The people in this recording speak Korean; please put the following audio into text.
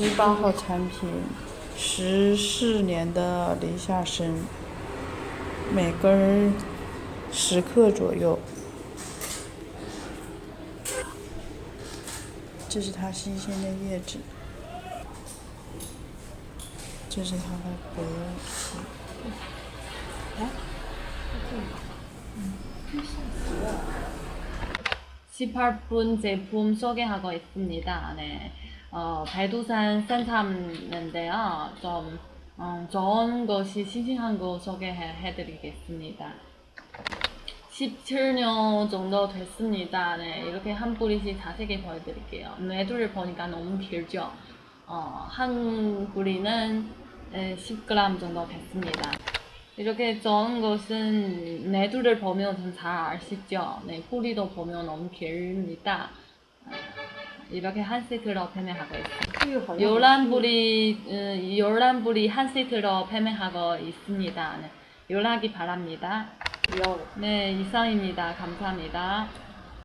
十八号产品，十四年的梨下参，每根儿十克左右。这是它新鲜的叶子，这是它的核。 18분 제품 소개하고 있습니다. 네. 어, 발도산 산삼인데요. 좀 어, 좋은 것이 싱싱한 거 소개해 드리겠습니다. 17년 정도 됐습니다. 네, 이렇게 한 뿌리씩 자세히 보여드릴게요. 매두를 보니까 너무 길죠? 어, 한 뿌리는 네, 10g 정도 됐습니다. 이렇게 좋은 것은 내두를 보면 좀잘 아시죠? 네, 뿌리도 보면 너무 길입니다. 아, 이렇게 한 세트로 판매하고 있습니다. 요란 뿌리, 음, 요란 뿌리 한 세트로 판매하고 있습니다. 네, 연락이 바랍니다. 네, 이상입니다. 감사합니다.